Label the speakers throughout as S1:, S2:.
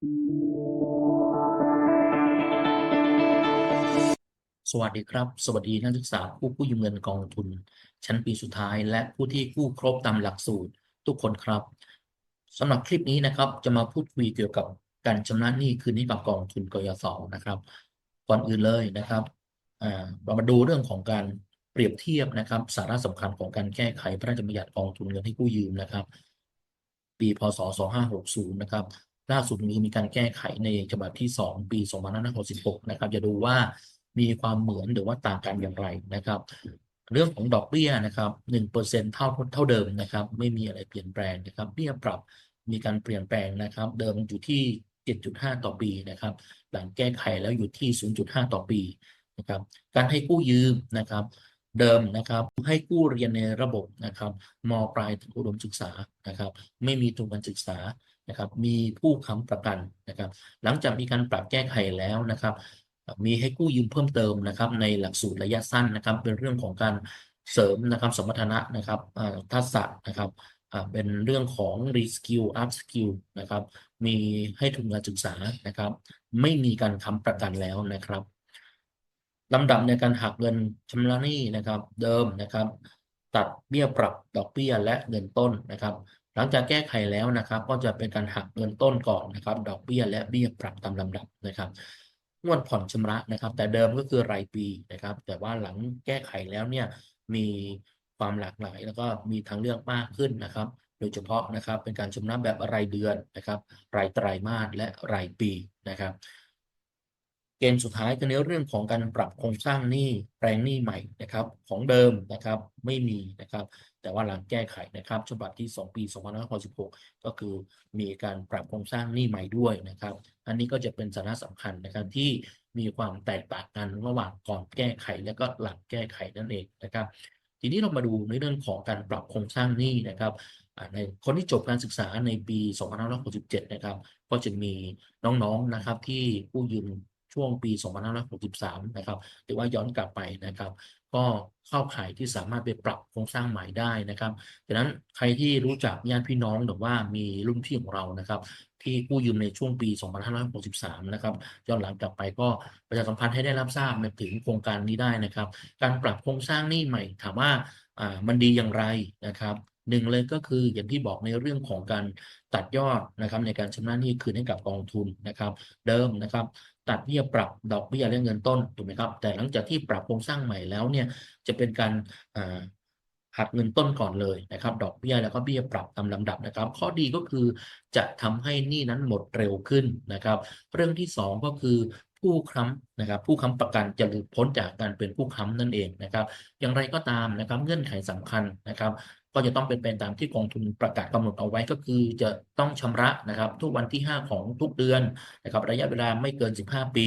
S1: สวัสดีครับ สวัสดีนักศึกษาผู้กู้ยืมเงินกองทุน ชั้นปีสุดท้าย และผู้ที่กู้ครบตามหลักสูตร ทุกคนครับสำหรับคลิปนี้นะครับ จะมาพูดคุยเกี่ยวกับการชำระหนี้คืนหนี้กับกองทุนกยศนะครับ ก่อนอื่นเลยนะครับอ่าเรามาดูเรื่องของการเปรียบเทียบนะครับ สาระสำคัญของการแก้ไขพระราชบัญญัติกองทุนเงินให้กู้ยืมนะครับ ปีพศ2560นะครับ ล่าสุดนี้มีการแก้ไขในฉบับที่ 2 ปี 2566 นะครับ จะดูว่ามีความเหมือนหรือว่าต่างกันอย่างไรนะครับ เรื่องของดอกเบี้ยนะครับ1%เท่าเท่าเดิมนะครับ ไม่มีอะไรเปลี่ยนแปลงนะครับ เบี้ยปรับมีการเปลี่ยนแปลงนะครับ เดิมอยู่ที่ 7.5 ต่อปีนะครับ หลังแก้ไขแล้วอยู่ที่ 0.5 ต่อปีนะครับ การให้กู้ยืมนะครับเดิมนะครับให้กู้เรียนในระบบนะครับมปลายถึงอุดมศึกษานะครับ ไม่มีทุนการศึกษา นะครับมีผู้ค้ำประกันนะครับ หลังจากมีการปรับแก้ไขแล้วนะครับ มีให้กู้ยืมเพิ่มเติมนะครับ ในหลักสูตรระยะสั้นนะครับ เป็นเรื่องของการเสริมนะครับสมรรถนะนะครับทักษะนะครับเป็นเรื่องของ reskill up skill นะครับ มีให้ทุนการศึกษานะครับ ไม่มีการค้ำประกันแล้วนะครับลำดับในการหักเงินชำระหนี้นะครับ เดิมนะครับ ตัดเบี้ยปรับดอกเบี้ยและเงินต้นนะครับ หลังจากแก้ไขแล้วนะครับ ก็จะเป็นการหักเงินต้นก่อนนะครับ ดอกเบี้ยและเบี้ยปรับตามลำดับนะครับงวดผ่อนชำระนะครับ แต่เดิมก็คือรายปีนะครับ แต่ว่าหลังแก้ไขแล้วเนี่ยมีความหลากหลาย แล้วก็มีทางเลือกมากขึ้นนะครับ โดยเฉพาะนะครับเป็นการชำระแบบรายเดือนนะครับ รายไตรมาสและรายปีนะครับ เกณฑ์สุดท้ายคือในเรื่องของการปรับโครงสร้างหนี้แปลงหนี้ใหม่นะครับ ของเดิมนะครับไม่มีนะครับ แต่ว่าหลังแก้ไขนะครับฉบับที่ 2 ปี2566ก็คือมีการปรับโครงสร้างหนี้ใหม่ด้วยนะครับ อันนี้ก็จะเป็นสาระสำคัญนะครับที่มีความแตกต่างกันระหว่างก่อนแก้ไข แล้วก็หลังแก้ไขนั่นเองนะครับ ทีนี้เรามาดูในเรื่องของการปรับโครงสร้างหนี้นะครับในคนที่จบการศึกษาในปี 2567 นะครับ ก็จะมีน้องๆนะครับที่กู้ยืม ช่วงปี 2563 นะครับหรือว่าย้อนกลับไปนะครับ ก็เข้าข่ายที่สามารถไปปรับโครงสร้างใหม่ได้นะครับดังนั้นใครที่รู้จักญาติพี่น้องหรือว่ามีรุ่นพี่ของเรานะครับ ที่กู้ยืมในช่วงปี 2563 นะครับย้อนหลังกลับไปก็ประชาสัมพันธ์ให้ได้รับทราบถึงโครงการนี้ได้นะครับ การปรับโครงสร้างนี้ใหม่ ถามว่ามันดีอย่างไรนะครับหนึ่งเลยก็คืออย่างที่บอกในเรื่องของการตัดยอดนะครับในการชำระหนี้คืนให้กับกองทุนนะครับ เดิมนะครับ ตัดเบี้ยปรับดอกเบี้ยและเงินต้นถูกไหมครับ แต่หลังจากที่ปรับโครงสร้างใหม่แล้วเนี่ยจะเป็นการหักเงินต้นก่อนเลยนะครับ ดอกเบี้ยแล้วก็เบี้ยปรับตามลำดับนะครับ ข้อดีก็คือจะทำให้หนี้นั้นหมดเร็วขึ้นนะครับ เรื่องที่สองก็คือ ผู้ค้ำนะครับ ผู้ค้ำประกันจะหลุดพ้นจากการเป็นผู้ค้ำนั่นเองนะครับ อย่างไรก็ตามนะครับเงื่อนไขสำคัญนะครับ ก็จะต้องเป็นไปตามที่กองทุนประกาศกำหนดเอาไว้ก็คือจะต้องชำระนะครับ ทุกวันที่ 5 ของทุกเดือนนะครับ ระยะเวลาไม่เกิน 15 ปี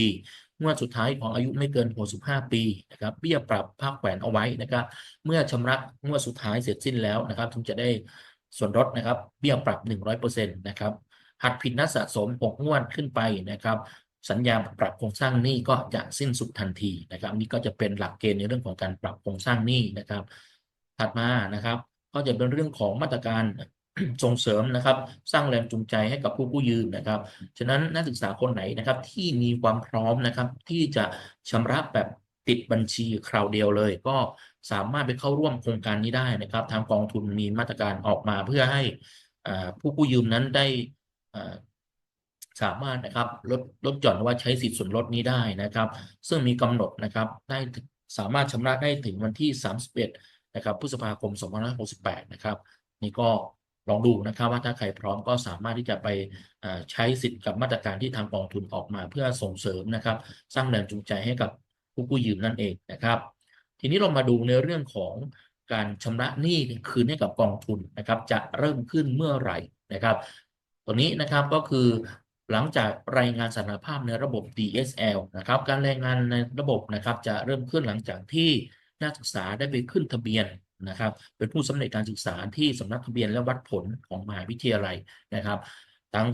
S1: งวดสุดท้ายของอายุไม่เกิน 65 ปีนะครับเบี้ยปรับภาคแขวนเอาไว้นะครับ เมื่อชำระงวดสุดท้ายเสร็จสิ้นแล้วนะครับถึงจะได้ส่วนลดนะครับ เบี้ยปรับ 100%นะครับหักผิดนัดสะสม 6 งวดขึ้นไปนะครับ สัญญาปรับโครงสร้างหนี้ก็จะสิ้นสุดทันทีนะครับนี่ก็จะเป็นหลักเกณฑ์ในเรื่องของการปรับโครงสร้างหนี้นะครับ ถัดมานะครับ ก็จะเป็นเรื่องของมาตรการส่งเสริมนะครับ สร้างแรงจูงใจให้กับผู้กู้ยืมนะครับ ฉะนั้นนักศึกษาคนไหนนะครับที่มีความพร้อมนะครับ ที่จะชำระแบบติดบัญชีคราวเดียวเลย ก็สามารถไปเข้าร่วมโครงการนี้ได้นะครับ ทางกองทุนมีมาตรการออกมาเพื่อให้ผู้กู้ยืมนั้นได้ สามารถนะครับลดลดหย่อนว่าใช้สิทธิส่วนลดนี้ได้นะครับ ซึ่งมีกำหนดนะครับได้สามารถชำระได้ถึงวันที่ 31นะครับพฤษภาคม 2568 นะครับ นี่ก็ลองดูนะครับว่าถ้าใครพร้อมก็สามารถที่จะไปใช้สิทธิ์กับมาตรการที่ทางกองทุนออกมาเพื่อส่งเสริมนะครับ สร้างแรงจูงใจให้กับผู้กู้ยืมนั่นเองนะครับ ทีนี้เรามาดูในเรื่องของการชำระหนี้คืนให้กับกองทุนนะครับ จะเริ่มขึ้นเมื่อไหร่นะครับ ตัวนี้นะครับก็คือ หลังจากรายงานสถานภาพในระบบ DSL นะครับ การรายงานในระบบนะครับ จะเริ่มขึ้นหลังจากที่นักศึกษาได้ไปขึ้นทะเบียนนะครับ เป็นผู้สำเร็จการศึกษาที่สำนักทะเบียนและวัดผลของมหาวิทยาลัยนะครับทั้ง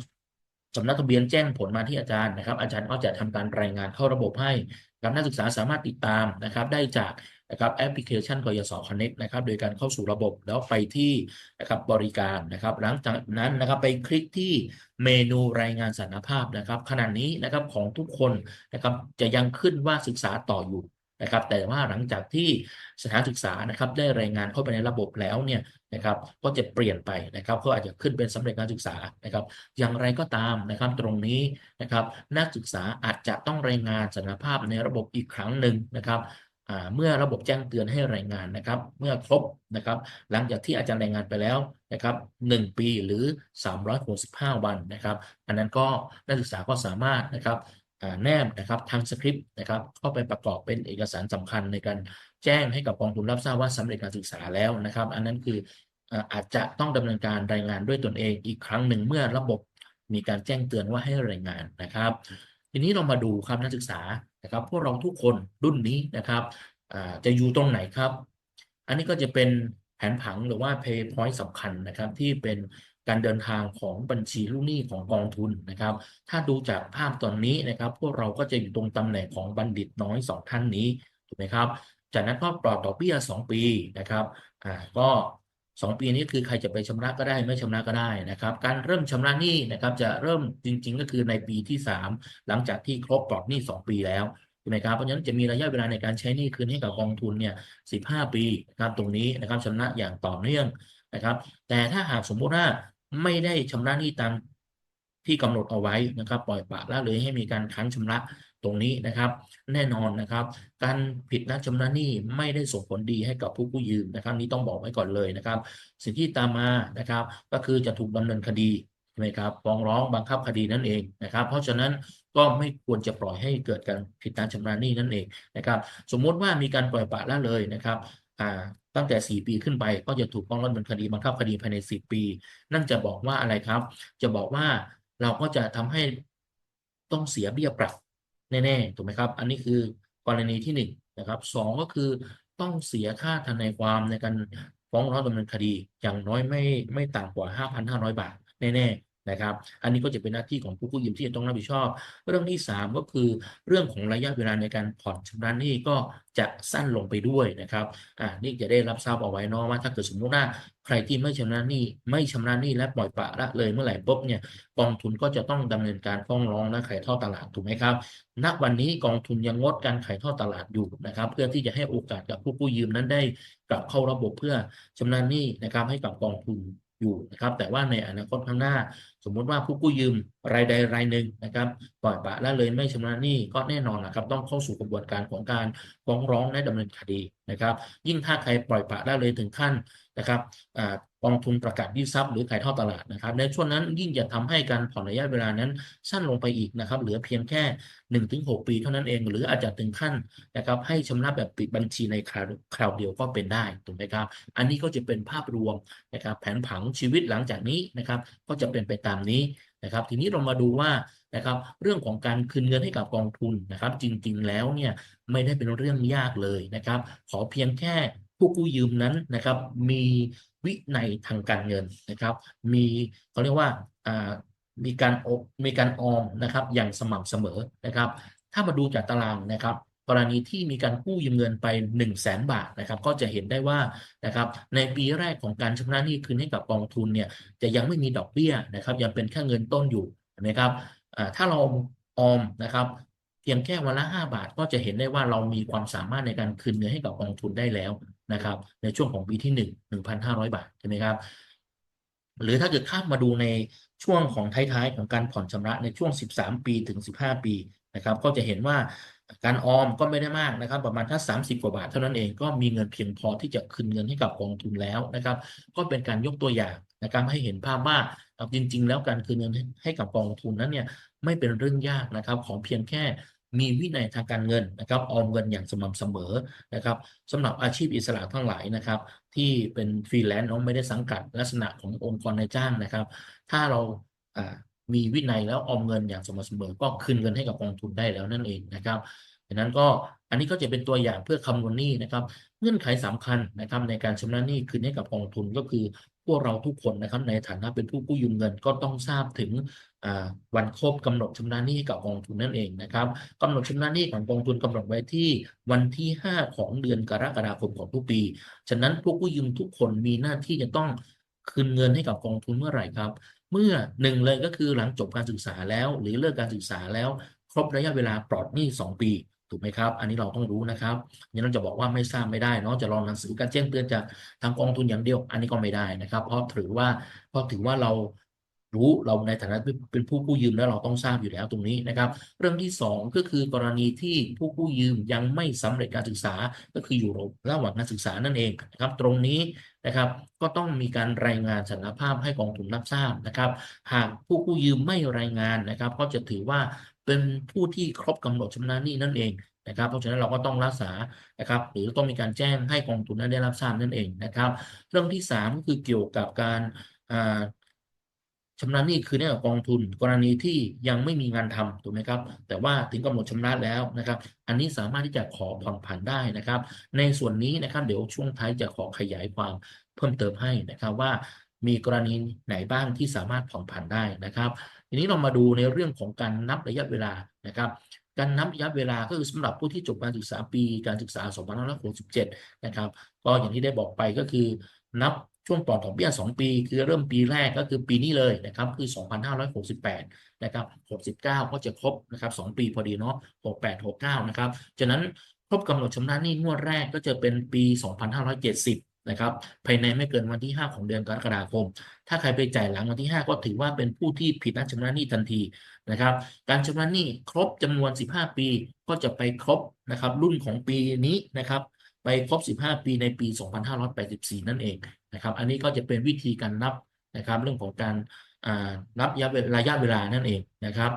S1: สำนักทะเบียนแจ้งผลมาที่อาจารย์นะครับ อาจารย์ก็จะทำการรายงานเข้าระบบให้นะครับนักศึกษาสามารถติดตามนะครับ ได้จาก นะครับแอปพลิเคชันกยศ Connect นะครับโดยการเข้าสู่ระบบแล้วไปที่นะครับบริการนะครับหลังจากนั้นนะครับไปคลิกที่เมนูรายงานสารภาพนะครับขณะนี้นะครับของทุกคนนะครับจะยังขึ้นว่าศึกษาต่ออยู่นะครับแต่ว่าหลังจากที่สถานศึกษานะครับได้รายงานเข้าไปในระบบแล้วเนี่ยนะครับก็จะเปลี่ยนไปนะครับก็อาจจะขึ้นเป็นสำเร็จการศึกษานะครับ อย่างไรก็ตามนะครับตรงนี้นะครับนักศึกษาอาจจะต้องรายงานสารภาพในระบบอีกครั้งหนึ่งนะครับ เมื่อระบบแจ้งเตือนให้รายงานนะครับ เมื่อครบนะครับ หลังจากที่อาจารย์รายงานไปแล้วนะครับ1ปีหรือ 365 วันนะครับ อันนั้นก็นักศึกษาก็สามารถนะครับแนบนะครับทางสคริปต์นะครับเข้าไปประกอบเป็นเอกสารสำคัญในการแจ้งให้กับกองทุนรับทราบว่าสำเร็จการศึกษาแล้วนะครับ อันนั้นคืออาจจะต้องดำเนินการรายงานด้วยตนเองอีกครั้งหนึ่งเมื่อระบบมีการแจ้งเตือนว่าให้รายงานนะครับ ทีนี้เรามาดูครับนักศึกษา นะครับพวกเราทุกคนรุ่นนี้นะครับจะอยู่ตรงไหนครับ อันนี้ก็จะเป็นแผนผังหรือว่า pay point สำคัญนะครับที่เป็นการเดินทางของบัญชีลูกหนี้ของกองทุนนะครับ ถ้าดูจากภาพตอนนี้นะครับ พวกเราก็จะอยู่ตรงตำแหน่งของบัณฑิตน้อยสองท่านนี้ถูกไหมครับ จากนั้นก็ปลอดดอกเบี้ย 2 ปีนะครับ อ่า ก็ 2ปีนี้คือใครจะไปชำระก็ได้ไม่ชำระก็ได้นะครับ การเริ่มชำระหนี้นะครับ จะเริ่มจริง ๆ ก็คือในปีที่3หลังจากที่ครบปลอดหนี้2ปีแล้วถูกไหมครับเพราะฉะนั้นจะมีระยะเวลาในการใช้หนี้คืนให้กับกองทุนเนี่ย15ปีนะครับตรงนี้นะครับชำระอย่างต่อเนื่องนะครับ แต่ถ้าหากสมมุติว่าไม่ได้ชำระหนี้ตามที่กำหนดเอาไว้นะครับ ปล่อยปละละเลยให้มีการค้างชำระ ตรงนี้นะครับแน่นอนนะครับ การผิดนัดชำระหนี้ไม่ได้ส่งผลดีให้กับผู้กู้ยืมนะครับ นี้ต้องบอกไว้ก่อนเลยนะครับ สิ่งที่ตามมานะครับ ก็คือจะถูกดำเนินคดีใช่ไหมครับฟ้องร้องบังคับคดีนั่นเองนะครับ เพราะฉะนั้นก็ไม่ควรจะปล่อยให้เกิดการผิดนัดชำระหนี้นั่นเองนะครับ สมมุติว่ามีการปล่อยปละละเลยนะครับอ่าตั้งแต่ 4 ปีขึ้นไปก็จะถูกฟ้องร้องดำเนินคดีบังคับคดีภายใน 10 ปี นั่นจะบอกว่าอะไรครับ จะบอกว่าเราก็จะทำให้ต้องเสียเบี้ยปรับ แน่ๆถูกไหมครับ อันนี้คือกรณีที่1นนะครับสก็คือต้องเสียค่าทนายความในการฟ้องร้องดำเนินคดี อย่างน้อยไม่ไม่ต่ำกว่า 5,500 บาท แน่ๆ นะครับ อันนี้ก็จะเป็นหน้าที่ของผู้กู้ยืมที่จะต้องรับผิดชอบ เรื่องที่ 3 ก็คือเรื่องของระยะเวลาในการผ่อนชำระหนี้ก็จะสั้นลงไปด้วยนะครับ อ่า นี่จะได้รับทราบเอาไว้นะว่าถ้าเกิดสมมติว่าใครที่ไม่ชำระหนี้ไม่ชำระหนี้และปล่อยปะละเลยเมื่อไหร่ปุ๊บเนี่ยกองทุนก็จะต้องดำเนินการฟ้องร้องและขายทอดตลาดถูกไหมครับ ณ วันนี้กองทุนยังงดการขายทอดตลาดอยู่นะครับ เพื่อที่จะให้โอกาสกับผู้กู้ยืมนั้นได้กลับเข้าระบบเพื่อชำระหนี้นะครับให้กับกองทุน อยู่นะครับแต่ว่าในอนาคตข้างหน้า สมมุติว่าผู้กู้ยืมรายใดรายหนึ่งนะครับปล่อยปละละเลยไม่ชำระหนี้ก็แน่นอนนะครับต้องเข้าสู่กระบวนการของการฟ้องร้องและดำเนินคดีนะครับ ยิ่งถ้าใครปล่อยปละละเลยถึงขั้นนะครับ กองทุนประกาศยึดทรัพย์หรือขายทอดตลาดนะครับในช่วงนั้นยิ่งจะทำให้การผ่อนระยะเวลานั้นสั้นลงไปอีกนะครับเหลือเพียงแค่ 1-6 ปีเท่านั้นเอง หรืออาจจะถึงขั้นนะครับให้ชำระแบบปิดบัญชีในคราวคราวเดียวก็เป็นได้ถูกไหมครับ อันนี้ก็จะเป็นภาพรวมนะครับแผนผังชีวิตหลังจากนี้นะครับก็จะเป็นไปตามนี้นะครับทีนี้เรามาดูว่านะครับเรื่องของการคืนเงินให้กับกองทุนนะครับ จริงๆแล้วเนี่ยไม่ได้เป็นเรื่องยากเลยนะครับ ขอเพียงแค่ผู้กู้ยืมนั้นนะครับมี วินัยทางการเงินนะครับ มีเขาเรียกว่ามีการอบมีการออมนะครับ อย่างสม่ำเสมอนะครับ ถ้ามาดูจากตารางนะครับ กรณีที่มีการกู้ยืมเงินไป 1 0 0 0 0แสนบาทนะครับ ก็จะเห็นได้ว่านะครับ ในปีแรกของการชำระหนี้คืนให้กับกองทุนเนี่ยจะยังไม่มีดอกเบี้ยนะครับ ยังเป็นแค่เงินต้นอยู่นะครับถ้าเราออมนะครับเพียงแค่วันละ 5 บาทก็จะเห็นได้ว่าเรามีความสามารถในการคืนเงินให้กับกองทุนได้แล้ว นะครับ ในช่วงของปีที่ 1 1,500 บาทใช่ไหมครับ หรือถ้าเกิดข้ามมาดูในช่วงของท้ายๆ ของการผ่อนชำระในช่วง 13 ปีถึง 15 ปีนะครับ ก็จะเห็นว่าการออมก็ไม่ได้มากนะครับ ประมาณถ้า 30 กว่าบาทเท่านั้นเองก็มีเงินเพียงพอที่จะคืนเงินให้กับกองทุนแล้วนะครับ ก็เป็นการยกตัวอย่างนะครับให้เห็นภาพว่าจริง ๆ แล้วการคืนเงินให้กับกองทุนนั้นเนี่ยไม่เป็นเรื่องยากนะครับ ของเพียงแค่ มีวินัยทางการเงินนะครับออมเงินอย่างสม่ำเสมอนะครับสำหรับอาชีพอิสระทั้งหลายนะครับที่เป็นฟรีแลนซ์เราไม่ได้สังกัดลักษณะขององค์กรนายจ้างนะครับ ถ้าเรามีวินัยแล้วออมเงินอย่างสม่ำเสมอ ก็คืนเงินให้กับกองทุนได้แล้วนั่นเองนะครับดังนั้นก็อันนี้ก็จะเป็นตัวอย่างเพื่อคำนวณหนี้นะครับ เงื่อนไขสำคัญนะครับในการชำระหนี้คืนให้กับกองทุนก็คือพวกเราทุกคนนะครับในฐานะเป็นผู้กู้ยืมเงินก็ต้องทราบถึง วันครบกำหนดชำระหนี้กับกองทุนนั่นเองนะครับกำหนดชำระหนี้ของกองทุนกำหนดไว้ที่วันที่ 5 ของเดือนกรกฎาคมของทุกปี ฉะนั้นผู้กู้ยืมทุกคนมีหน้าที่จะต้องคืนเงินให้กับกองทุนเมื่อไหร่ครับ เมื่อหนึ่งเลยก็คือหลังจบการศึกษาแล้ว หรือเลิกการศึกษาแล้ว ครบระยะเวลาปลอดหนี้ 2 ปีถูกไหมครับ อันนี้เราต้องรู้นะครับยังเราจะบอกว่าไม่ทราบไม่ได้เนาะ จะรอหนังสือการแจ้งเตือนจากทางกองทุนอย่างเดียว อันนี้ก็ไม่ได้นะครับ เพราะถือว่า เพราะถือว่าเรา รู้เราในฐานะเป็นผู้กู้ยืมแล้วเราต้องทราบอยู่แล้วตรงนี้นะครับ เรื่องที่สองก็คือกรณีที่ผู้กู้ยืมยังไม่สำเร็จการศึกษาก็คืออยู่ระหว่างการศึกษานั่นเองนะครับ ตรงนี้นะครับก็ต้องมีการรายงานสถานภาพให้กองทุนรับทราบนะครับ หากผู้กู้ยืมไม่รายงานนะครับ ก็จะถือว่าเป็นผู้ที่ครบกำหนดชำระหนี้นั่นเองนะครับ เพราะฉะนั้นเราก็ต้องรักษานะครับ หรือต้องมีการแจ้งให้กองทุนนั้นได้รับทราบนั่นเองนะครับ เรื่องที่สามก็คือเกี่ยวกับการ อ่าชำระหนี้คือเนี่ยกองทุนกรณีที่ยังไม่มีงานทำถูกไหมครับ แต่ว่าถึงกำหนดชำระแล้วนะครับ อันนี้สามารถที่จะขอผ่อนผันได้นะครับ ในส่วนนี้นะครับเดี๋ยวช่วงท้ายจะขอขยายความเพิ่มเติมให้นะครับว่ามีกรณีไหนบ้างที่สามารถผ่อนผันได้นะครับ ทีนี้เรามาดูในเรื่องของการนับระยะเวลานะครับการนับระยะเวลาก็คือสำหรับผู้ที่จบการศึกษาปีการศึกษา 2567 นะครับ ก็อย่างที่ได้บอกไปก็คือนับ ช่วงปลอดดอกเบี้ย 2 ปี คือเริ่มปีแรกก็คือปีนี้เลยนะครับคือ 2568 นะครับ 69 ก็จะครบนะครับ 2 ปีพอดีเนาะ 68 69 นะครับฉะนั้นครบกำหนดชำระหนี้งวดแรกก็จะเป็นปี 2570นะครับภายในไม่เกินวันที่ 5 ของเดือนกรกฎาคม ถ้าใครไปจ่ายหลังวันที่ 5 ก็ถือว่าเป็นผู้ที่ผิดนัดชำระหนี้ทันทีนะครับ การชำระหนี้ครบจำนวน 15 ปีก็จะไปครบนะครับรุ่นของปีนี้นะครับ ไปครบ 15 ปีในปี 2584 นั่นเอง นะครับ อันนี้ก็จะเป็นวิธีการนับนะครับ เรื่องของการนับระยะระยะเวลานั่นเองนะครับ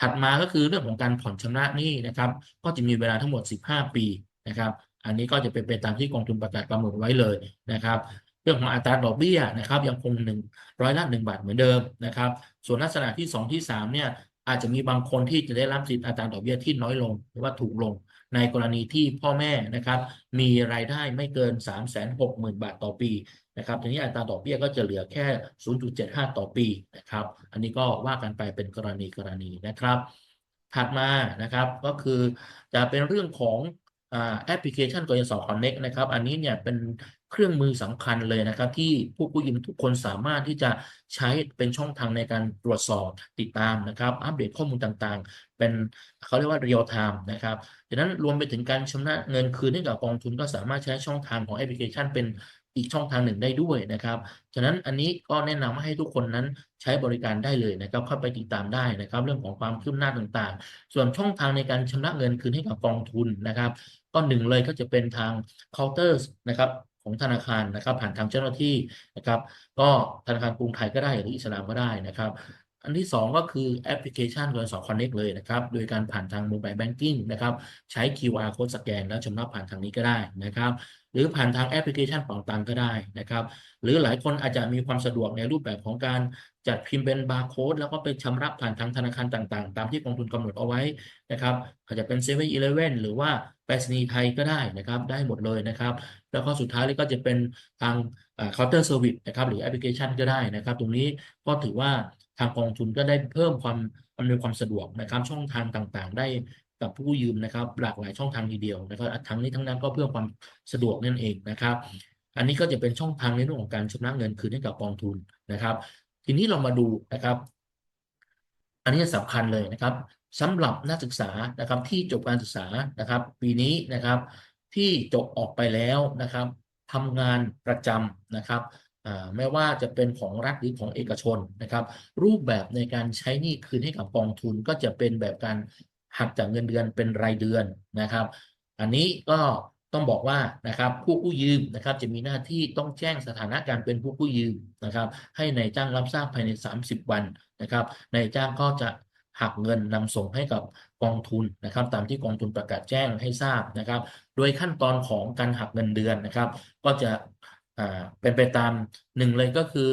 S1: ถัดมาก็คือเรื่องของการผ่อนชำระหนี้นะครับ ก็จะมีเวลาทั้งหมด 15 ปีนะครับ อันนี้ก็จะเป็นไปตามที่กองทุนประกาศกำหนดไว้เลยนะครับเรื่องของอัตราดอกเบี้ยนะครับยังคงหนึ่งร้อยละหนึ่งบาทเหมือนเดิมนะครับ ส่วนลักษณะที่ 2 ที่3เนี่ยอาจจะมีบางคนที่จะได้รับสิทธิ์อัตราดอกเบี้ยที่น้อยลง หรือว่าถูกลง ในกรณีที่พ่อแม่นะครับ มีรายได้ไม่เกิน 3 6 0 0 0 0 บาทต่อปี นะครับทีนี้อัตราดอกเบี้ยก็จะเหลือแค่ 0.75 ต่อปีนะครับ อันนี้ก็ว่ากันไปเป็นกรณีกรณีนะครับ ถัดมานะครับก็คือจะเป็นเรื่องของแอปพลิเคชันกยศ Connect นะครับ อันนี้เนี่ยเป็นเครื่องมือสำคัญเลยนะครับ ที่ผู้กู้ยืมทุกคนสามารถที่จะใช้เป็นช่องทางในการตรวจสอบติดตามนะครับ อัปเดตข้อมูลต่างๆ เป็นเขาเรียกว่าเรียลไทม์นะครับดังนั้นรวมไปถึงการชำระเงินคืนให้กับกองทุนก็สามารถใช้ช่องทางของแอปพลิเคชันเป็น อีกช่องทางหนึ่งได้ด้วยนะครับ ฉะนั้นอันนี้ก็แนะนำให้ทุกคนนั้นใช้บริการได้เลยนะครับ เข้าไปติดตามได้นะครับ เรื่องของความคืบหน้าต่างๆ ส่วนช่องทางในการชำระเงินคืนให้กับกองทุนนะครับ ก็หนึ่งเลยก็จะเป็นทางเคาน์เตอร์นะครับของธนาคารนะครับ ผ่านทางเจ้าหน้าที่นะครับ ก็ธนาคารกรุงไทยก็ได้หรืออิสลามก็ได้นะครับ อันที่ 2 ก็คือแอปพลิเคชันกส Connect เลยนะครับ โดยการผ่านทางโมบายแบงกิ้งนะครับ ใช้ QR code สแกน แล้วชำระผ่านทางนี้ก็ได้นะครับ หรือผ่านทางแอปพลิเคชันเป๋าตังก็ได้นะครับ หรือหลายคนอาจจะมีความสะดวกในรูปแบบของการจัดพิมพ์เป็นบาร์โค้ดแล้วก็ไปชำระผ่านทางธนาคารต่างๆ ตามที่กองทุนกำหนดเอาไว้นะครับ อาจจะเป็นเซเว่นอีเลฟเว่นหรือว่าไปรษณีย์ไทยก็ได้นะครับ ได้หมดเลยนะครับ แล้วก็สุดท้ายเลยก็จะเป็นทางเคาน์เตอร์เซอร์วิสนะครับ หรือแอปพลิเคชันก็ได้นะครับ ตรงนี้ก็ถือว่า ทางกองทุนก็ได้เพิ่มความอำนวยความสะดวกนะครับช่องทางต่างๆ ได้กับผู้ยืมนะครับ หลากหลายช่องทางทีเดียวนะครับทั้งนี้ทั้งนั้นก็เพื่อความสะดวกนั่นเองนะครับ อันนี้ก็จะเป็นช่องทางในเรื่องของการชำระเงินคืนให้กับกองทุนนะครับ ทีนี้เรามาดูนะครับ อันนี้สำคัญเลยนะครับสำหรับนักศึกษานะครับที่จบการศึกษานะครับ ปีนี้นะครับที่จบออกไปแล้วนะครับทำงานประจำนะครับ ไม่ว่าจะเป็นของรัฐหรือของเอกชนนะครับ รูปแบบในการใช้หนี้คืนให้กับกองทุนก็จะเป็นแบบการหักจากเงินเดือนเป็นรายเดือนนะครับ อันนี้ก็ต้องบอกว่านะครับผู้กู้ยืมนะครับจะมีหน้าที่ต้องแจ้งสถานะการเป็นผู้กู้ยืมนะครับ ให้ในายจ้างรับทราบภายใน 30 วันนะครับนายจ้างก็จะหักเงินนำส่งให้กับกองทุนนะครับ ตามที่กองทุนประกาศแจ้งให้ทราบนะครับ โดยขั้นตอนของการหักเงินเดือนนะครับ ก็จะ เป็นไปตามหนึ่งเลยก็คือ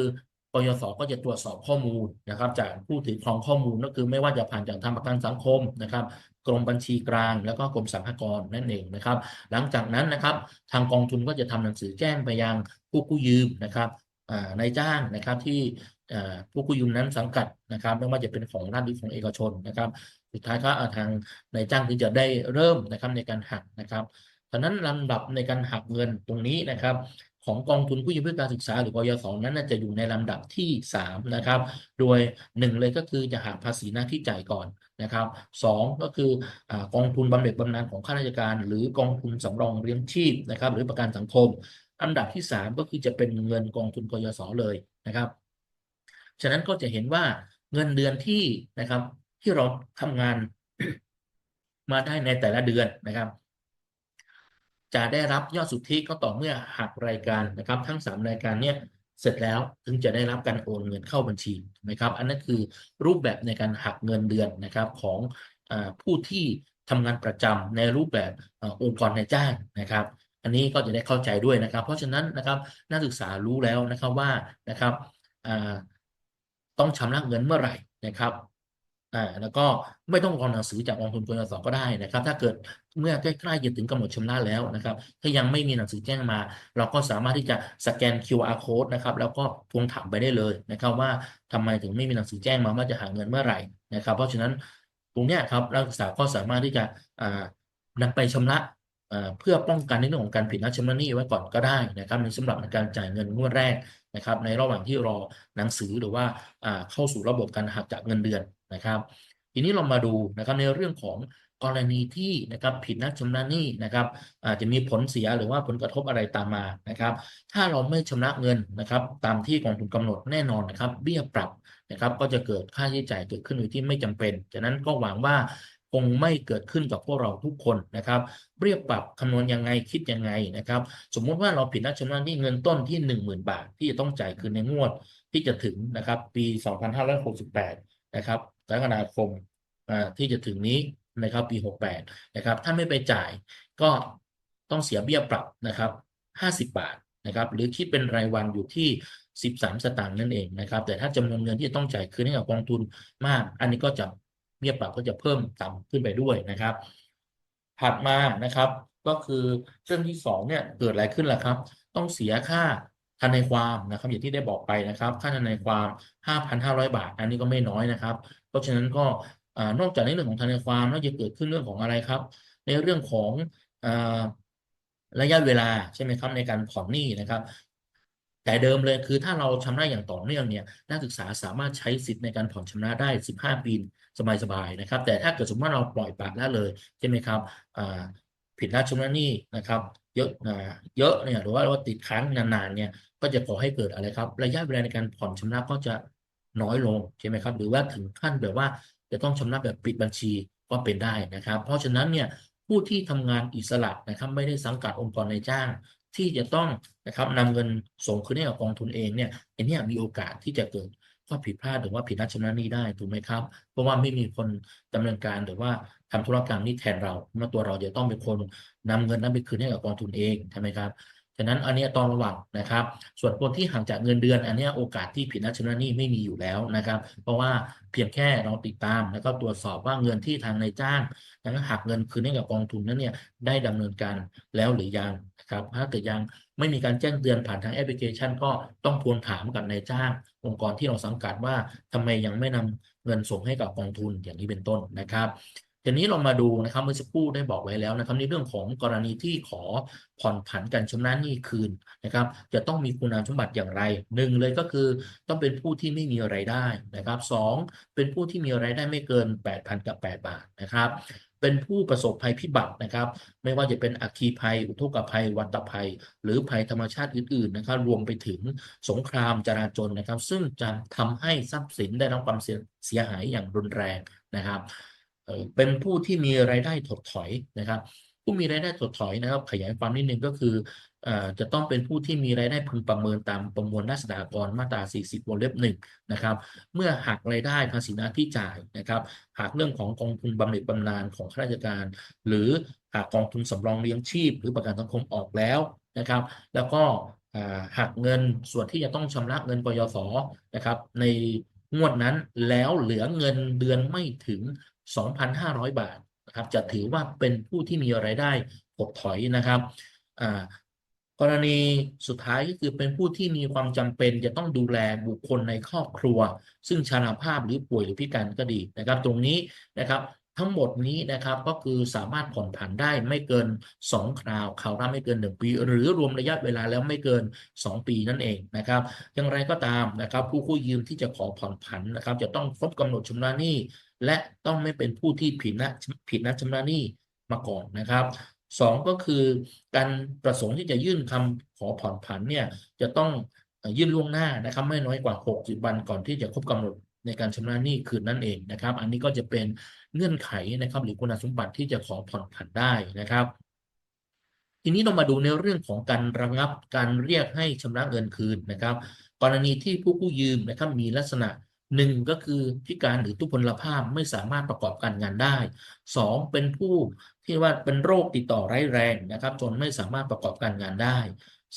S1: กยศก็จะตรวจสอบข้อมูลนะครับ จากผู้ถือครองข้อมูลก็คือไม่ว่าจะผ่านจากทางประกันสังคมนะครับ กรมบัญชีกลาง แล้วก็กรมสรรพากรนั่นเองนะครับ หลังจากนั้นนะครับ ทางกองทุนก็จะทำหนังสือแจ้งไปยังผู้กู้ยืมนะครับนายจ้างนะครับที่อ่อผู้กู้ยืมนั้นสังกัดนะครับ ไม่ว่าจะเป็นของรัฐหรือของเอกชนนะครับ สุดท้ายก็เอาทางนายจ้างที่จะได้เริ่มนะครับในการหักนะครับฉะนั้นลำดับในการหักเงินตรงนี้นะครับ ของกองทุนกู้ยืมเพื่อการศึกษาหรือกยศนั้นน่าจะอยู่ในลำดับที่3นะครับโดย 1 เลยก็คือจะหักภาษีหน้าที่จ่ายก่อนนะครับสองก็คืออกองทุนบำเหน็จบำนาญของข้าราชการ หรือกองทุนสำรองเลี้ยงชีพนะครับหรือประกันสังคม อันดับที่ 3 ก็คือจะเป็นเงินกองทุนกยศเลยนะครับฉะนั้นก็จะเห็นว่าเงินเดือนที่นะครับที่เราทำงานมาได้ในแต่ละเดือนนะครับ จะได้รับยอดสุทธิก็ต่อเมื่อหักรายการนะครับ ทั้ง 3 รายการเนี่ยเสร็จแล้วถึงจะได้รับการโอนเงินเข้าบัญชีนะครับ อันนั้นคือรูปแบบในการหักเงินเดือนนะครับของอผู้ที่ทำงานประจำในรูปแบบอองค์กรนายจ้างนะครับ อันนี้ก็จะได้เข้าใจด้วยนะครับ เพราะฉะนั้นนะครับนักศึกษารู้แล้วนะครับว่านะครับต้องชำระเงินเมื่อไหร่นะครับ อ่าแล้วก็ไม่ต้องรอหนังสือจากกองทุนกยศก็ได้นะครับ ถ้าเกิดเมื่อใกล้ๆจะถึงกำหนดชำระแล้วนะครับ ถ้ายังไม่มีหนังสือแจ้งมา เราก็สามารถที่จะสแกน QR code นะครับ แล้วก็ทวงถามไปได้เลยนะครับ ว่าทำไมถึงไม่มีหนังสือแจ้งมาว่าจะหาเงินเมื่อไหร่นะครับ เพราะฉะนั้นตรงนี้ครับนักศึกษาก็สามารถที่จะอ่านำไปชำระ เพื่อป้องกันในเรื่องของการผิดนัดชำระหนี้ไว้ก่อนก็ได้นะครับในสำหรับในการจ่ายเงินงวดแรกนะครับ ในระหว่างที่รอหนังสือหรือว่าอ่าเข้าสู่ระบบการหักจากเงินเดือนนะครับ ทีนี้เรามาดูนะครับในเรื่องของกรณีที่นะครับผิดนัดชำระหนี้นะครับอาจจะมีผลเสียหรือว่าผลกระทบอะไรตามมานะครับ ถ้าเราไม่ชำระเงินนะครับ ตามที่กองทุนกำหนดแน่นอนนะครับ เบี้ยปรับนะครับ ก็จะเกิดค่าใช้จ่ายเกิดขึ้นโดยที่ไม่จำเป็นฉะนั้นก็หวังว่า คงไม่เกิดขึ้นกับพวกเราทุกคนนะครับเบี้ยปรับคำนวณยังไงคิดยังไงนะครับ สมมุติว่าเราผิดนัดชำระหนี้เงินต้นที่ 10,000 บาท ที่จะต้องจ่ายคืนในงวดที่จะถึงนะครับ ปี 2568 นะครับกรกฎาคมอ่าที่จะถึงนี้นะครับปี 68 นะครับ ถ้าไม่ไปจ่ายก็ต้องเสียเบี้ยปรับนะครับ 50 บาทนะครับหรือคิดเป็นรายวันอยู่ที่ 13 สตางค์นั่นเองนะครับ แต่ถ้าจำนวนเงินที่ต้องจ่ายคืนให้กับกองทุนมาก อันนี้ก็จะ เบี้ยปรับก็จะเพิ่มต่ำขึ้นไปด้วยนะครับ ถัดมานะครับ ก็คือเรื่องที่สองเนี่ยเกิดอะไรขึ้นล่ะครับ ต้องเสียค่าทนายความนะครับ อย่างที่ได้บอกไปนะครับ ค่าทนายความ 5,500 บาท อันนี้ก็ไม่น้อยนะครับ เพราะฉะนั้นก็อนอกจากในเรื่องของทนายความแล้วจะเกิดขึ้นเรื่องของอะไรครับ ในเรื่องของอระยะเวลาใช่ไหมครับในการผ่อนหนี้นะครับ แต่เดิมเลยคือถ้าเราชำระอย่างต่อเนื่องเนี่ยนักศึกษาสามารถใช้สิทธิ์ในการผ่อนชำระได้ 15 ปี สบายๆนะครับ แต่ถ้าเกิดสมมติว่าเราปล่อยปละละเลยใช่ไหมครับผิดนัดชำระหนี้นะครับเยอะเยอะเนี่ยหรือว่าว่าติดค้างนานๆเนี่ยก็จะก่อให้เกิดอะไรครับ ระยะเวลาในการผ่อนชำระก็จะน้อยลงใช่ไหมครับ หรือว่าถึงขั้นแบบว่าจะต้องชำระแบบปิดบัญชีก็เป็นได้นะครับ เพราะฉะนั้นเนี่ยผู้ที่ทำงานอิสระนะครับไม่ได้สังกัดองค์กรนายจ้าง ที่จะต้องนะครับนำเงินส่งคืนให้กับกองทุนเองเนี่ยอันเนี้ยมีโอกาสที่จะเกิด ข้อผิดพลาดหรือว่าผิดนัดชำระหนี้ได้ถูกไหมครับ เพราะว่าไม่มีคนดำเนินการหรือว่าทำธุรกรรมนี้แทนเราเมื่อตัวเราจะต้องเป็นคนนำเงินนั้นไปคืนให้กับกองทุนเองใช่ไหมครับ ฉะนั้นอันนี้ต้องระวังนะครับ ส่วนคนที่ห่างจากเงินเดือน อันนี้โอกาสที่ผิดนัดชำระหนี้ไม่มีอยู่แล้วนะครับ เพราะว่าเพียงแค่เราติดตามแล้วก็ตรวจสอบว่าเงินที่ทางนายจ้างแล้วก็หักเงินคืนให้กับกองทุนนั้นเนี่ยได้ดำเนินการแล้วหรือยังนะครับ ถ้าเกิดยังไม่มีการแจ้งเตือนผ่านทางแอปพลิเคชัน ก็ต้องทวงถามกับนายจ้าง องค์กรที่เราสังกัดว่าทำไมยังไม่นำเงินส่งให้กับกองทุนอย่างนี้เป็นต้นนะครับ ทีนี้เรามาดูนะครับเมื่อสักครู่ได้บอกไว้แล้วนะครับในเรื่องของกรณีที่ขอผ่อนผันการชำระหนี้คืนนะครับ จะต้องมีคุณสมบัติอย่างไรหนึ่งเลยก็คือต้องเป็นผู้ที่ไม่มีรายได้นะครับสองเป็นผู้ที่มีรายได้ไม่เกิน 8,000กับ8บาทนะครับเป็นผู้ประสบภัยพิบัตินะครับ ไม่ว่าจะเป็นอัคคีภัย อุทกภัย วัตภัย หรือภัยธรรมชาติอื่นๆนะครับ รวมไปถึงสงครามจราจรนะครับ ซึ่งจะทำให้ทรัพย์สินได้รับความเสียหายอย่างรุนแรงนะครับ เป็นผู้ที่มีรายได้ถดถอยนะครับ ผู้มีรายได้ถดถอยนะครับ ขยายความนิดนึงก็คือจะต้องเป็นผู้ที่มีรายได้พึงประเมินตามประมวลราษฎากรมาตรา 40 วงเล็บหนึ่งนะครับ เมื่อหักรายได้ภาษีหน้าที่จ่ายนะครับหากเรื่องของกองทุนบำเหน็จบำนาญของข้าราชการ หรือหากกองทุนสำรองเลี้ยงชีพ หรือประกันสังคมออกแล้วนะครับ แล้วก็หักเงินส่วนที่จะต้องชำระเงินกยศนะครับ ในงวดนั้นแล้วเหลือเงินเดือนไม่ถึง 2,500 บาทนะครับจะถือว่าเป็นผู้ที่มีรายได้ถดถอยนะครับกรณีสุดท้ายก็คือเป็นผู้ที่มีความจำเป็นจะต้องดูแลบุคคลในครอบครัว ซึ่งชราภาพหรือป่วยหรือพิการก็ดีนะครับ ตรงนี้นะครับ ทั้งหมดนี้นะครับก็คือสามารถผ่อนผันได้ไม่เกิน 2 คราวคราวละไม่เกิน 1 ปี หรือรวมระยะเวลาแล้วไม่เกิน 2 ปีนั่นเองนะครับ อย่างไรก็ตามนะครับ ผู้กู้ยืมที่จะขอผ่อนผันนะครับ จะต้องครบกำหนดชำระหนี้ และต้องไม่เป็นผู้ที่ผิดนัดผิดนัดชำระหนี้มาก่อนนะครับสองก็คือการประสงค์ที่จะยื่นคำขอผ่อนผันเนี่ยจะต้องยื่นล่วงหน้านะครับ ไม่น้อยกว่า 60 วันก่อนที่จะครบกำหนดในการชำระหนี้คืนนั่นเองนะครับ อันนี้ก็จะเป็นเงื่อนไขนะครับ หรือคุณสมบัติที่จะขอผ่อนผันได้นะครับ ทีนี้เรามาดูในเรื่องของการระงับการเรียกให้ชำระเงินคืนนะครับ กรณีที่ผู้กู้ยืมนะครับมีลักษณะหนึ่งก็คือพิการหรือทุพพลภาพไม่สามารถประกอบการงานได้สองเป็นผู้ที่ว่าเป็นโรคติดต่อร้ายแรงนะครับ จนไม่สามารถประกอบการงานได้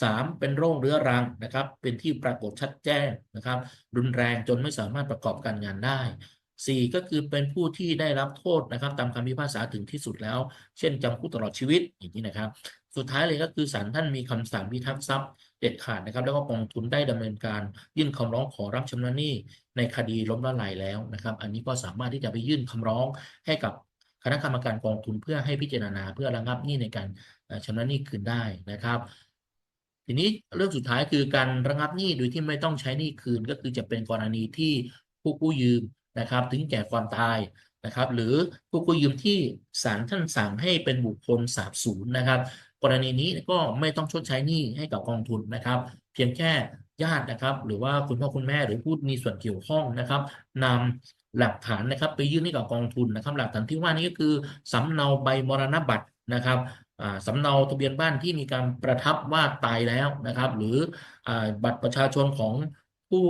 S1: สามเป็นโรคเรื้อรังนะครับ เป็นที่ปรากฏชัดแจ้งนะครับ รุนแรงจนไม่สามารถประกอบการงานได้ สี่ก็คือเป็นผู้ที่ได้รับโทษนะครับตามคำพิพากษาถึงที่สุดแล้ว เช่นจำคุกตลอดชีวิตอย่างนี้นะครับ สุดท้ายเลยก็คือศาลท่านมีคำสั่งพิทักษ์ทรัพย์เด็ดขาดนะครับ แล้วก็กองทุนได้ดำเนินการยื่นคำร้องขอรับชำระหนี้ในคดีล้มละลายแล้วนะครับ อันนี้ก็สามารถที่จะไปยื่นคำร้องให้กับคณะกรรมการกองทุนเพื่อให้พิจารณาเพื่อระงับหนี้ในการชำระหนี้คืนได้นะครับทีนี้เรื่องสุดท้ายคือการระงับหนี้โดยที่ไม่ต้องใช้หนี้คืนก็คือจะเป็นกรณีที่ผู้กู้ยืม นะครับ ถึงแก่ความตายนะครับ หรือผู้กู้ยืมที่ศาลท่านสั่งให้เป็นบุคคลสาบสูญนะครับ กรณีนี้ก็ไม่ต้องชดใช้หนี้ให้กับกองทุนนะครับ เพียงแค่ญาตินะครับ หรือว่าคุณพ่อคุณแม่หรือผู้มีส่วนเกี่ยวข้องนะครับนำหลักฐานนะครับ ไปยื่นให้กับกองทุนนะครับ หลักฐานที่ว่านี้ก็คือสำเนาใบมรณบัตรนะครับอ่าสำเนาทะเบียนบ้านที่มีการประทับว่าตายแล้วนะครับ หรืออ่าบัตรประชาชนของผู้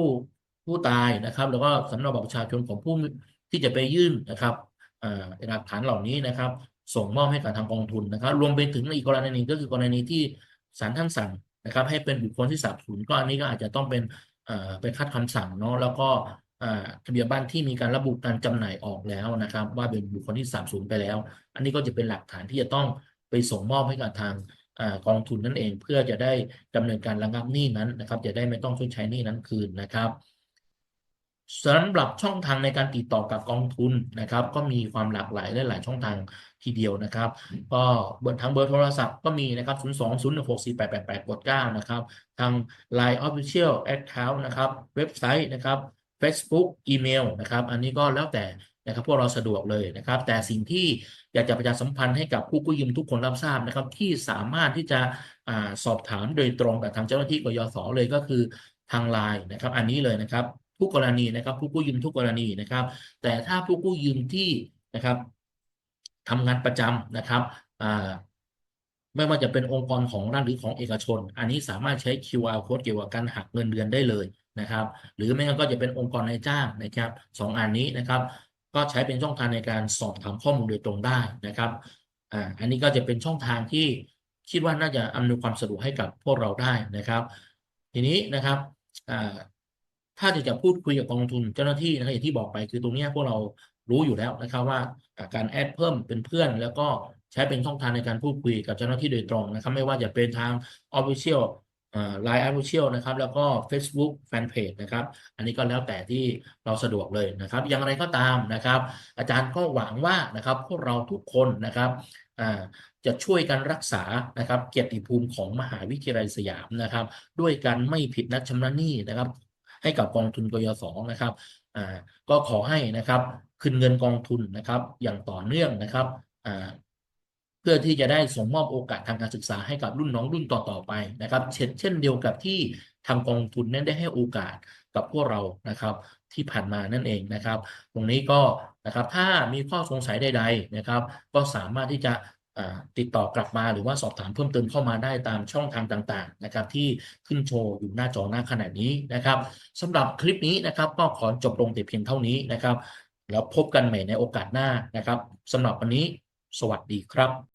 S1: ผู้ตายนะครับ แล้วก็สำเนาบัตรประชาชนของผู้ที่จะไปยื่นนะครับอ่าหลักฐานเหล่านี้นะครับ ส่งมอบให้กับทางกองทุนนะครับ รวมไปถึงอีกกรณีหนึ่งก็คือกรณีที่ศาลท่านสั่งนะครับ ให้เป็นบุคคลที่สาบสูญก็อันนี้ก็อาจจะต้องเป็นเอ่อไปคัดคำสั่งเนาะแล้วก็ทะเบียนบ้านที่มีการระบุการจำหน่ายออกแล้วนะครับ ว่าเป็นบุคคลที่สาบสูญไปแล้ว อันนี้ก็จะเป็นหลักฐานที่จะต้องไปส่งมอบให้กับทางกองทุนนั่นเองเพื่อจะได้ดำเนินการระงับหนี้นั้นนะครับ จะได้ไม่ต้องชดใช้หนี้นั้นคืนนะครับ สำหรับช่องทางในการติดต่อกับกองทุนนะครับ ก็มีความหลากหลายและหลายช่องทางทีเดียวนะครับ ก็บอร์ทางเบอร์โทรศัพท์ก็มีนะครับ 0 2 0 1 6 4 8 8 8กด9นะครับ ทาง Line Official Account นะครับ เว็บไซต์นะครับ Facebook อีเมลนะครับ อันนี้ก็แล้วแต่นะครับพวกเราสะดวกเลยนะครับ แต่สิ่งที่อยากจะประชาสัมพันธ์ให้กับผู้กู้ยืมทุกคนรับทราบนะครับ ที่สามารถที่จะอสอบถามโดยตรงกับทางเจ้าหน้าที่กยศเลยก็คือทางไลน์นะครับ อันนี้เลยนะครับ ทุกกรณีนะครับ ผู้กู้ยืมทุกกรณีนะครับ แต่ถ้าผู้กู้ยืมที่นะครับทำงานประจำนะครับไม่ว่าจะเป็นองค์กรของรัฐหรือของเอกชน อันนี้สามารถใช้ QR code เกี่ยวกับการหักเงินเดือนได้เลยนะครับ หรือไม่งั้นก็จะเป็นองค์กรนายจ้างนะครับสองอันนี้นะครับ ก็ใช้เป็นช่องทางในการสอบถามข้อมูลโดยตรงได้นะครับอ่าอันนี้ก็จะเป็นช่องทางที่คิดว่าน่าจะอำนวยความสะดวกให้กับพวกเราได้นะครับ ทีนี้นะครับอ่า ถ้าจะจะพูดคุยกับกองทุนเจ้าหน้าที่นะครับอย่างที่บอกไปคือตรงนี้พวกเรารู้อยู่แล้วนะครับว่าการแอดเพิ่มเป็นเพื่อน แล้วก็ใช้เป็นช่องทางในการพูดคุยกับเจ้าหน้าที่โดยตรงนะครับ ไม่ว่าจะเป็นทาง Official อ่า Line Official นะครับ แล้วก็ Facebook Fanpage นะครับ อันนี้ก็แล้วแต่ที่เราสะดวกเลยนะครับ อย่างไรก็ตามนะครับ อาจารย์ก็หวังว่านะครับพวกเราทุกคนนะครับจะช่วยกันรักษานะครับ เกียรติภูมิของมหาวิทยาลัยสยามนะครับ ด้วยการไม่ผิดนัดชำระหนี้นะครับ ให้กับกองทุนกยศนะครับอ่าก็ขอให้นะครับคืนเงินกองทุนนะครับอย่างต่อเนื่องนะครับอ่าเพื่อที่จะได้ส่งมอบโอกาสทางการศึกษาให้กับรุ่นน้องรุ่นต่อๆไปนะครับเช่นเช่นเดียวกับที่ทางกองทุนนั้นได้ให้โอกาสกับพวกเรานะครับที่ผ่านมานั่นเองนะครับ ตรงนี้ก็นะครับถ้ามีข้อสงสัยใด ๆนะครับ ก็สามารถที่จะ ติดต่อกลับมาหรือว่าสอบถามเพิ่มเติมเข้ามาได้ตามช่องทางต่างๆนะครับที่ขึ้นโชว์อยู่หน้าจอหน้าขณะนี้นะครับสำหรับคลิปนี้นะครับก็ขอจบลงแต่เพียงเท่านี้นะครับ แล้วพบกันใหม่ในโอกาสหน้านะครับสำหรับวันนี้ สวัสดีครับ